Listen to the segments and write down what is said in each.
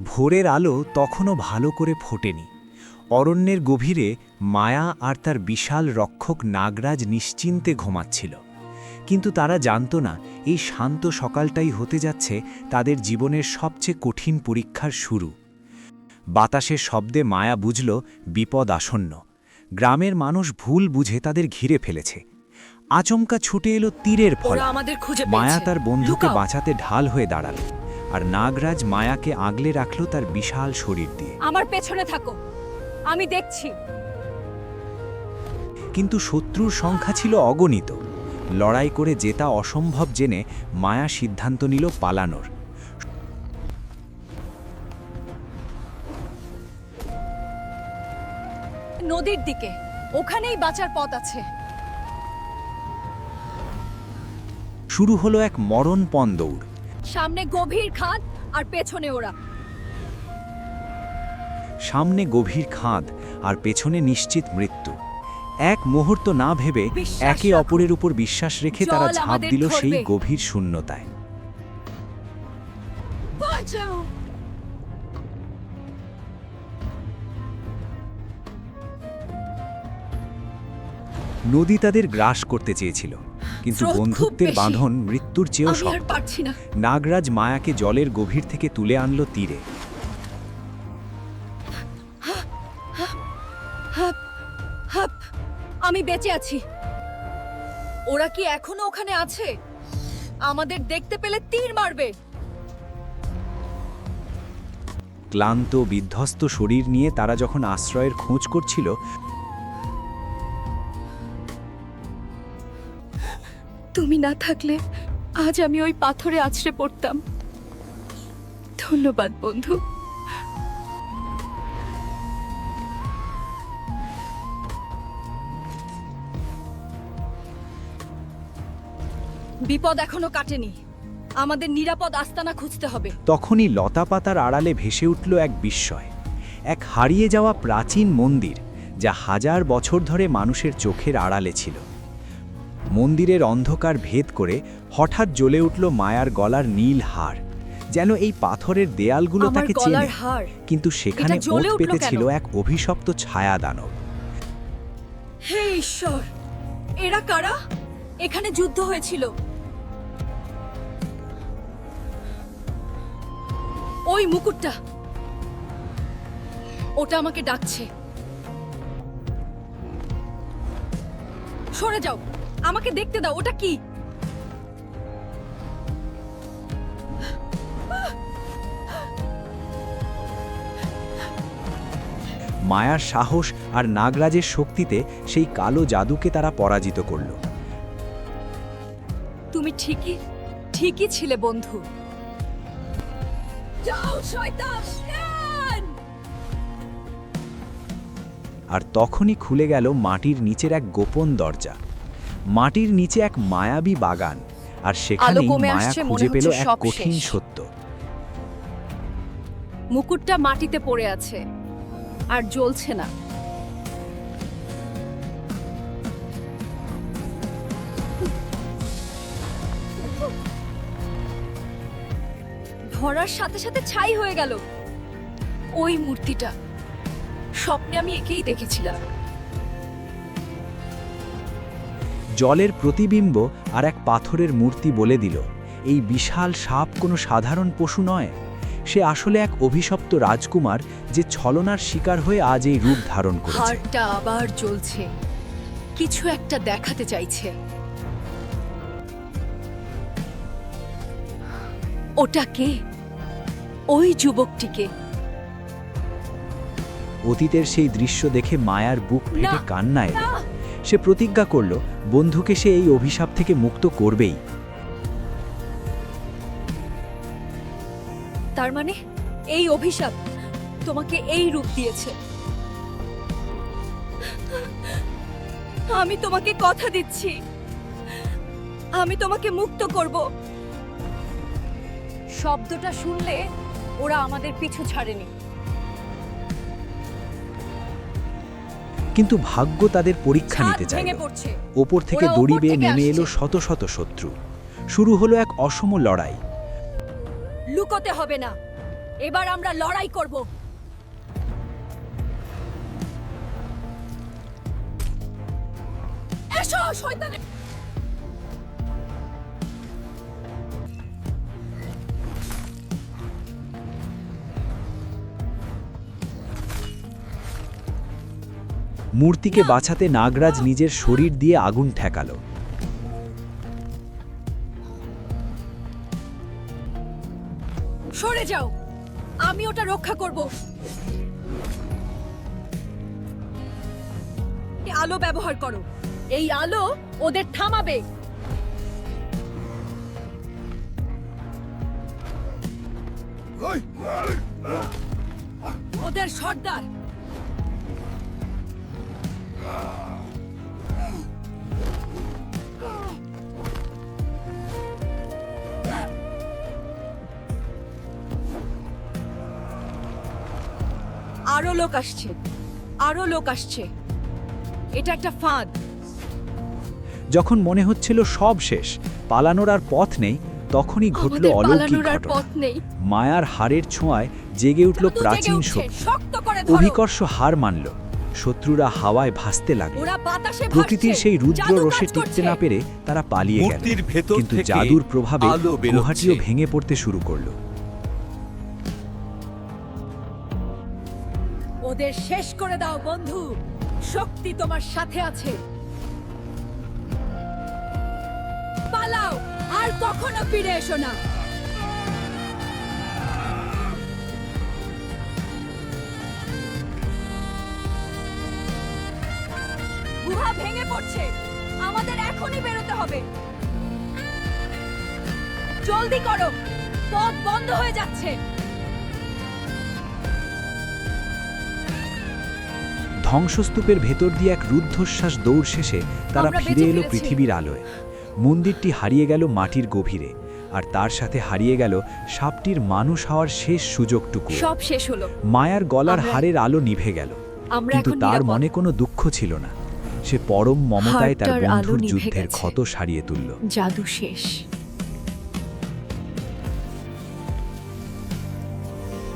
ভোরের আলো তখনও ভালো করে ফোটেনি। অরণ্যের গভীরে মায়া আর তার বিশাল রক্ষক নাগরাজ নিশ্চিন্তে ঘুমাচ্ছিল। কিন্তু তারা জানত না এই শান্ত সকালটাই হতে যাচ্ছে তাদের জীবনের সবচেয়ে কঠিন পরীক্ষার শুরু। বাতাসের শব্দে মায়া বুঝল বিপদ আসন্ন। গ্রামের মানুষ ভুল বুঝে তাদের ঘিরে ফেলেছে। আচমকা ছুটে এলো তীরের ফল। মায়া তার বন্ধুকে বাঁচাতে ঢাল হয়ে দাঁড়াল। আর নাগরাজ মায়াকে আগলে রাখল তার বিশাল শরীর দিয়ে। আমার পেছনে থাকো। আমি দেখছি। কিন্তু শত্রুর সংখ্যা ছিল অগণিত। লড়াই করে জেতা অসম্ভব জেনে মায়া সিদ্ধান্ত নিল পালানোর। নদীর দিকে। ওখানেই বাঁচার পথ আছে। শুরু হলো এক মরণপণ দৌড়। সামনে গভীর খাদ আর পেছনে ওরা। সামনে গভীর খাদ আর পেছনে নিশ্চিত মৃত্যু। এক মুহূর্ত না ভেবে একে অপরের উপর বিশ্বাস রেখে তারা ঝাঁপ দিল সেই গভীর শূন্যতায়। নদী তাদের গ্রাস করতে চেয়েছিল। কিন্তু বন্ধুত্বের বাঁধন মৃত্যুর চেয়েও শক্ত। নাগরাজ মায়াকে জলের গভীর থেকে তুলে আনলো তীরে। আমি বেঁচে আছি। ওরা কি এখনও ওখানে আছে? আমাদের দেখতে পেলে তীর মারবে। ক্লান্ত বিধ্বস্ত শরীর নিয়ে তারা যখন আশ্রয়ের খোঁজ করছিল তুমি না থাকলে আজ আমি ওই পাথরে আছড়ে পড়তাম। ধন্যবাদ, বন্ধু। বিপদ এখনও কাটেনি। আমাদের নিরাপদ আস্তানা খুঁজতে হবে। তখনই লতাপাতার আড়ালে ভেসে উঠল এক বিস্ময়। এক হারিয়ে যাওয়া প্রাচীন মন্দির, যা হাজার বছর ধরে মানুষের চোখের আড়ালে ছিল। মন্দিরের অন্ধকার ভেদ করে হঠাৎ জ্বলে উঠল মায়ার গলার নীল হার যেন এই পাথরের দেয়ালগুলো তাকে চেনে। কিন্তু সেখানে উঠল পেতেছিল এক অভিশপ্ত ছায়া দানব হে ঈশ্বর এরা কারা? এখানে যুদ্ধ হয়েছিল। ওই মুকুটটা ওটা আমাকে ডাকছে। সরে যাও। আমাকে দেখতে দাও ওটা কি? মায়ার সাহস আর নাগরাজের শক্তিতে সেই কালো জাদুকে তারা পরাজিত করল। তুমি ঠিকই ঠিকই ছিলে বন্ধু। আর তখনই খুলে গেল মাটির নিচের এক গোপন দরজা। মাটির নিচে এক মায়াবী বাগান আর সেখানেই মায়া খুঁজে পেল এক কঠিন সত্য। মুকুটটা মাটিতে পড়ে আছে আর জ্বলছে না। ধরার সাথে সাথে ছাই হয়ে গেল। ওই মূর্তিটা স্বপ্নে আমি একেই দেখেছিলাম। জলের প্রতিবিম্ব আর এক পাথরের মূর্তি বলে দিল এই বিশাল সাপ কোনো সাধারণ পশু নয়। সে আসলে এক অভিশপ্ত রাজকুমার যে ছলনার শিকার হয়ে আজ এই রূপ ধারণ করেছে। আবার জ্বলছে। কিছু একটা দেখাতে চাইছে। ওটা কে? ওই যুবকটিকে। অতীতের সেই দৃশ্য দেখে মায়ার বুক ফেটে কান্না এলো সে প্রতিজ্ঞা করল, বন্ধুকে সে এই অভিশাপ থেকে মুক্ত করবেই। তার মানে এই অভিশাপ তোমাকে এই রূপ দিয়েছে। আমি তোমাকে কথা দিচ্ছি। আমি তোমাকে মুক্ত করব। শব্দটা শুনলে ওরা আমাদের পিছু ছাড়েনি। কিন্তু ভাগ্য তাদের পরীক্ষা নিতে চাইল। ভেঙে ওপর থেকে দড়ি বেয়ে নেমে এলো শত শত শত্রু। শুরু হলো এক অসম লড়াই। লুকোতে হবে না। এবার আমরা লড়াই করব। এসো শয়তানের মূর্তিকে বাঁচাতে নাগরাজ নিজের শরীর দিয়ে আগুন ঠেকালো। সরে যাও। আমি ওটা রক্ষা করব। এই আলো ব্যবহার করো। এই আলো ওদের থামাবে। ওদের সর্দার। আরও লোক আসছে। আরও লোক আসছে। এটা একটা ফাঁদ। যখন মনে হচ্ছিল সব শেষ পালানোর আর পথ নেই তখনই ঘটল আমাদের অলৌকিক পালানোর আর ঘটনা। পথ নেই। মায়ার হাড়ের ছোঁয়ায় জেগে উঠল প্রাচীন শক্তি। শক্ত করে ধরো। অভিকর্ষ হার মানল। শত্রুরা হাওয়ায় ভাসতে লাগল। প্রকৃতির সেই রুদ্র রসে টিকতে না পেরে তারা পালিয়ে গেল। কিন্তু জাদুর প্রভাবে গুহাটিও ভেঙে পড়তে শুরু করল। ওদের শেষ করে দাও বন্ধু। শক্তি তোমার সাথে আছে। পালাও আর কখনো ফিরে এসো না। গুহা ভেঙে পড়ছে। আমাদের এখনই বেরোতে হবে। জলদি করো। পথ বন্ধ হয়ে যাচ্ছে। ধ্বংসস্তূপের ভেতর দিয়ে এক রুদ্ধশ্বাস দৌড় শেষে তারা ফিরে এলো পৃথিবীর আলোয়। মন্দিরটি হারিয়ে গেল মাটির গভীরে আর তার সাথে হারিয়ে গেল সাপটির মানুষ হওয়ার শেষ সুযোগটুকু। সব শেষ হলো। মায়ার গলার হাড়ের আলো নিভে গেল। কিন্তু তার মনে কোনো দুঃখ ছিল না। সে পরম মমতায় তার বন্ধুর যুদ্ধের ক্ষত সারিয়ে তুলল। জাদু শেষ।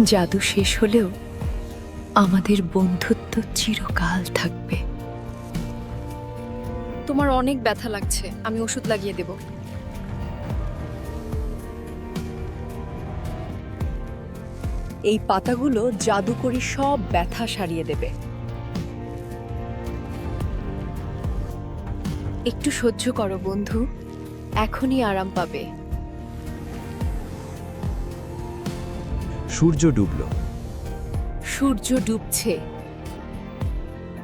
জাদু শেষ হলেও আমাদের বন্ধুত্ব চিরকাল থাকবে। তোমার অনেক ব্যথা লাগছে আমি ওষুধ লাগিয়ে দেব। এই পাতাগুলো জাদু করে সব ব্যথা সারিয়ে দেবে। একটু সহ্য করো বন্ধু। এখনই আরাম পাবে। সূর্য ডুবল। সূর্য ডুবছে।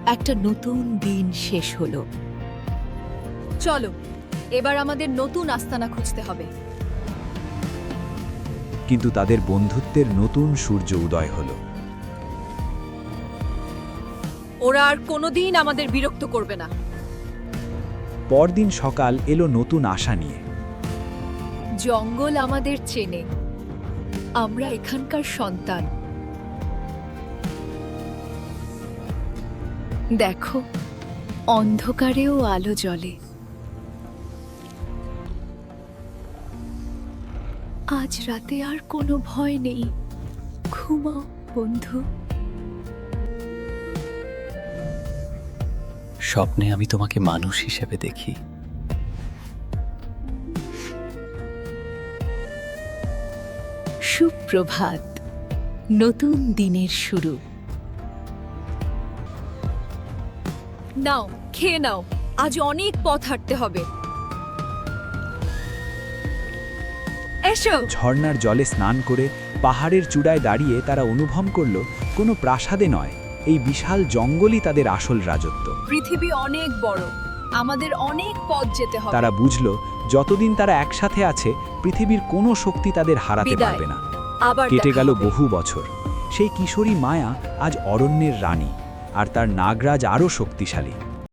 একটা নতুন দিন শেষ হলো। চলো এবার আমাদের নতুন আস্তানা খুঁজতে হবে। কিন্তু তাদের বন্ধুত্বের নতুন সূর্য উদয় হলো। ওরা আর কোনোদিন আমাদের বিরক্ত করবে না। পরদিন সকাল এলো নতুন আশা নিয়ে। জঙ্গল আমাদের চেনে। আমরা এখানকার সন্তান। দেখো, অন্ধকারেও আলো জ্বলে। আজ রাতে আর কোনো ভয় নেই। ঘুমাও, বন্ধু। স্বপ্নে আমি তোমাকে মানুষ হিসেবে দেখি। সুপ্রভাত। নতুন দিনের শুরু। নাও খেয়ে নাও। আজ অনেক পথ হাঁটতে হবে। এসো। ঝর্ণার জলে স্নান করে পাহাড়ের চূড়ায় দাঁড়িয়ে তারা অনুভব করল কোনো প্রাসাদে নয়। এই বিশাল জঙ্গলই তাদের আসল রাজত্ব। পৃথিবী অনেক বড়। আমাদের অনেক পথ যেতে হবে। তারা বুঝলো যতদিন তারা একসাথে আছে পৃথিবীর কোনো শক্তি তাদের হারাতে বিদায়। পারবে না। আবার কেটে দেখা গেল হবে। বহু বছর। সেই কিশোরী মায়া আজ অরণ্যের রানী আর তার নাগরাজ আরও শক্তিশালী।